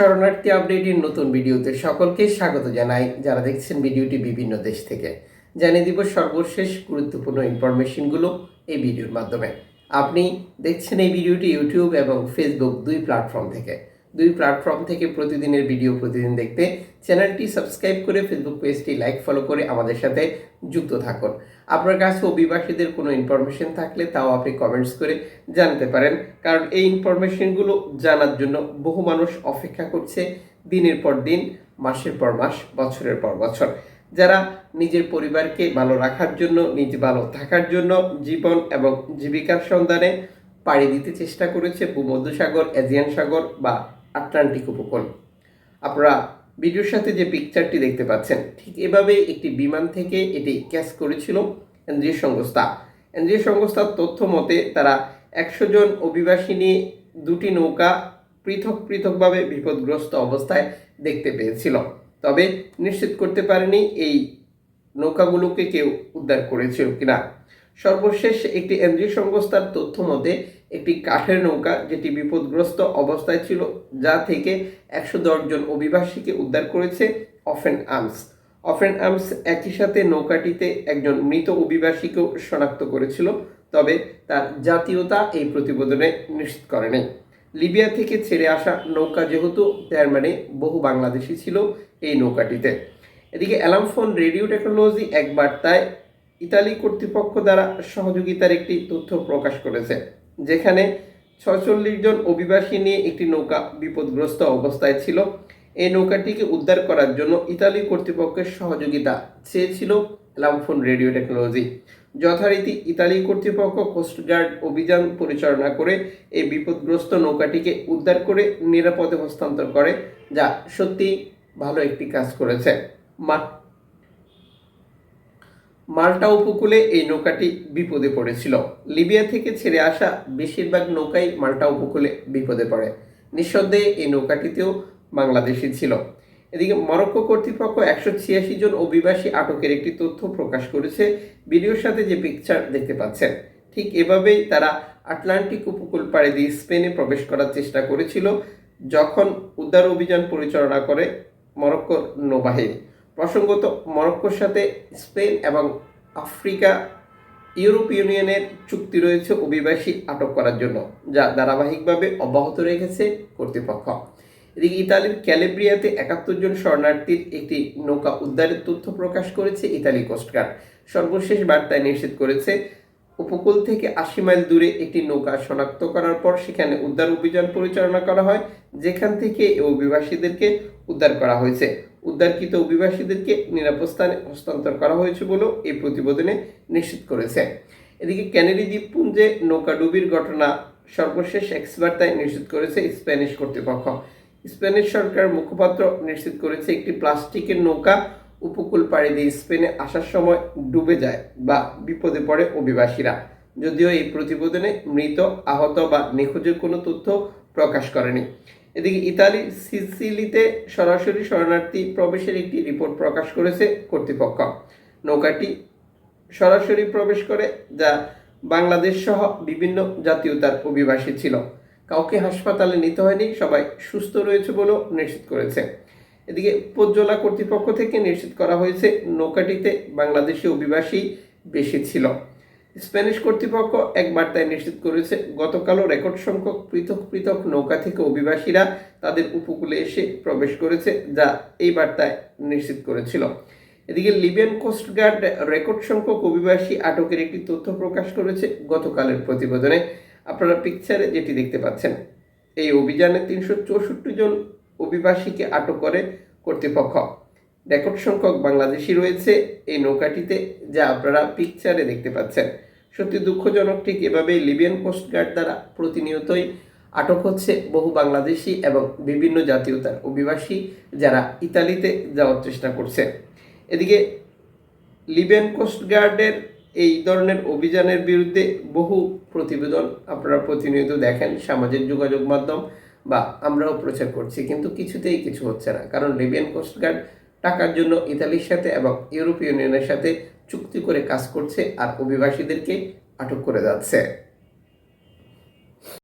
শরণার্থী আপডেটের নতুন ভিডিওতে সকলকে স্বাগত জানাই। যারা দেখছেন ভিডিওটি বিভিন্ন দেশ থেকে। জানিয়ে দিব সর্বশেষ গুরুত্বপূর্ণ ইনফরমেশনগুলো এই ভিডিওর মাধ্যমে। আপনি দেখছেন এই ভিডিওটি ইউটিউব এবং ফেসবুক দুই প্ল্যাটফর্ম থেকে। দুই প্ল্যাটফর্ম থেকে প্রতিদিনের ভিডিও প্রতিদিন দেখতে চ্যানেলটি সাবস্ক্রাইব করে ফেসবুক পেজটি লাইক ফলো করে আমাদের সাথে যুক্ত থাকুন। আপনার কাছে অভিবাসীদের কোনো ইনফরমেশন থাকলে তাও আপনি কমেন্টস করে জানতে পারেন। কারণ এই ইনফরমেশনগুলো জানার জন্য বহু মানুষ অপেক্ষা করছে দিনের পর দিন, মাসের পর মাস, বছরের পর বছর। যারা নিজের পরিবারকে ভালো রাখার জন্য, নিজে ভালো থাকার জন্য জীবন এবং জীবিকার সন্ধানে পাড়ি দিতে চেষ্টা করেছে ভূমধ্যসাগর, এজিয়ান সাগর বা আটলান্টিক উপকূল। আপনারা ভিডিওর সাথে যে পিকচারটি দেখতে পাচ্ছেন, ঠিক এভাবে একটি বিমান থেকে এটি ক্যাচ করেছিল এনজিও সংস্থা। এনজিও সংস্থার তথ্য মতে, তারা একশো জন অভিবাসী নিয়ে দুটি নৌকা পৃথক পৃথকভাবে বিপদগ্রস্ত অবস্থায় দেখতে পেয়েছিল। তবে নিশ্চিত করতে পারেনি এই নৌকাগুলোকে কেউ উদ্ধার করেছিল কিনা। সর্বশেষ একটি এনজিও সংস্থার তথ্য মতে একটি কাঠের নৌকা যেটি বিপদগ্রস্ত অবস্থায় ছিল, যা থেকে একশো জন অভিবাসীকে উদ্ধার করেছে অফেন আর্মস। অফেন আর্মস একই সাথে নৌকাটিতে একজন মৃত অভিবাসীকেও শনাক্ত করেছিল, তবে তার জাতীয়তা এই প্রতিবেদনে নিশ্চিত করে করেনি লিবিয়া থেকে ছেড়ে আসা নৌকা যেহেতু তার বহু বাংলাদেশি ছিল এই নৌকাটিতে। এদিকে অ্যালামফোন রেডিও টেকনোলজি এক বার্তায় ইতালি কর্তৃপক্ষ দ্বারা সহযোগিতার একটি তথ্য প্রকাশ করেছে। যেখানে ছচল্লিশ জন অভিবাসী নিয়ে একটি নৌকা বিপদগ্রস্ত অবস্থায় ছিল। এই নৌকাটিকে উদ্ধার করার জন্য ইতালি কর্তৃপক্ষের সহযোগিতা চেয়েছিল অ্যালামফোন রেডিও টেকনোলজি। যথারীতি ইতালি কর্তৃপক্ষ কোস্টগার্ড অভিযান পরিচালনা করে এই বিপদগ্রস্ত নৌকাটিকে উদ্ধার করে নিরাপদে হস্তান্তর করে, যা সত্যি ভালো একটি কাজ করেছে। মা মাল্টা উপকূলে এই নৌকাটি বিপদে পড়েছিল। লিবিয়া থেকে ছেড়ে আসা বেশিরভাগ নৌকাই মাল্টা উপকূলে বিপদে পড়ে। নিঃসন্দেহে এই নৌকাটিতেও বাংলাদেশি ছিল। এদিকে মরক্কো কর্তৃপক্ষ একশো ছিয়াশি জন অভিবাসী আটকের একটি তথ্য প্রকাশ করেছে। ভিডিওর সাথে যে পিকচার দেখতে পাচ্ছেন, ঠিক এভাবেই তারা আটলান্টিক উপকূল পাড়ে দিয়ে স্পেনে প্রবেশ করার চেষ্টা করেছিল, যখন উদ্ধার অভিযান পরিচালনা করে মরক্কোর নৌবাহিনী। প্রসঙ্গত মরক্কোর সাথে স্পেন এবং আফ্রিকা ইউরোপ ইউনিয়নের চুক্তি রয়েছে অভিবাসী আটক করার জন্য, যা ধারাবাহিকভাবে অব্যাহত রেখেছে কর্তৃপক্ষ। এদিকে ইতালির ক্যালেব্রিয়াতে একাত্তর জন শরণার্থীর একটি নৌকা উদ্ধারের তথ্য প্রকাশ করেছে ইতালি কোস্টগার্ড সর্বশেষ বার্তায় নিশ্চিত করেছে, উপকূল থেকে আশি মাইল দূরে একটি নৌকা শনাক্ত করার পর সেখানে উদ্ধার অভিযান পরিচালনা করা হয়, যেখান থেকে অভিবাসীদেরকে উদ্ধার করা হয়েছে। উদ্ধারকৃত অভিবাসীদেরকে নিরাপদ স্থানে হস্তান্তর করা হয়েছে বলেও এই প্রতিবেদনে নিশ্চিত করেছে। এদিকে ক্যানেডি দ্বীপপুঞ্জে নৌকা ডুবির ঘটনা সর্বশেষ এক্সবার্তায় নিশ্চিত করেছে স্প্যানিশ কর্তৃপক্ষ। স্প্যানিশ সরকার মুখপাত্র নিশ্চিত করেছে একটি প্লাস্টিকের নৌকা উপকূল পাড়ি দিয়ে স্পেনে আসার সময় ডুবে যায় বা বিপদে পড়ে অভিবাসীরা। যদিও এই প্রতিবেদনে মৃত, আহত বা নিখোঁজের কোনো তথ্য প্রকাশ করেনি। এদিকে ইতালির সিসিলিতে সরাসরি শরণার্থী প্রবেশের একটি রিপোর্ট প্রকাশ করেছে কর্তৃপক্ষ। নৌকাটি সরাসরি প্রবেশ করে যা বাংলাদেশ সহ বিভিন্ন জাতীয়তার অভিবাসী ছিল। কাউকে হাসপাতালে নিতে হয়নি, সবাই সুস্থ রয়েছে বলেও নিশ্চিত করেছে। এদিকে উপজেলা কর্তৃপক্ষ থেকে নিশ্চিত করা হয়েছে, নৌকাটিতে বাংলাদেশি অভিবাসী বেশি ছিল। স্প্যানিশ কর্তৃপক্ষ এক বার্তায় নিশ্চিত করেছে, গতকালও রেকর্ড সংখ্যক পৃথক পৃথক নৌকা থেকে অভিবাসীরা তাদের উপকূলে এসে প্রবেশ করেছে, যা এই বার্তায় নিশ্চিত করেছিল। এদিকে লিবিয়ান কোস্টগার্ড রেকর্ড সংখ্যক অভিবাসী আটকের একটি তথ্য প্রকাশ করেছে গতকালের প্রতিবেদনে। আপনারা পিকচারে যেটি দেখতে পাচ্ছেন, এই অভিযানে তিনশো চৌষট্টি জন অভিবাসীকে আটক করে কর্তৃপক্ষ। রেকর্ড সংখ্যক বাংলাদেশি রয়েছে। এই নৌকাটিতে যা আপনারা পিকচারে দেখতে পাচ্ছেন। সত্যি দুঃখজনক ঠিক এভাবেই লিবিয়ান কোস্টগার্ড দ্বারা প্রতিনিয়তই আটক হচ্ছে বহু বাংলাদেশি এবং বিভিন্ন জাতীয়তার অভিবাসী যারা ইতালিতে যাওয়ার চেষ্টা করছে। এদিকে লিবিয়ান কোস্টগার্ডের এই ধরনের অভিযানের বিরুদ্ধে বহু প্রতিবেদন আপনারা প্রতিনিয়ত দেখেন সামাজিক যোগাযোগ মাধ্যম বা আমরাও প্রচার করছি, কিন্তু কিছুতেই কিছু হচ্ছে না। কারণ লিবিয়ান কোস্টগার্ড টাকার জন্য ইতালির সাথে এবং ইউরোপ ইউনিয়নের সাথে চুক্তি করে কাজ করছে আর অভিবাসীদেরকে আটক করে যাচ্ছে।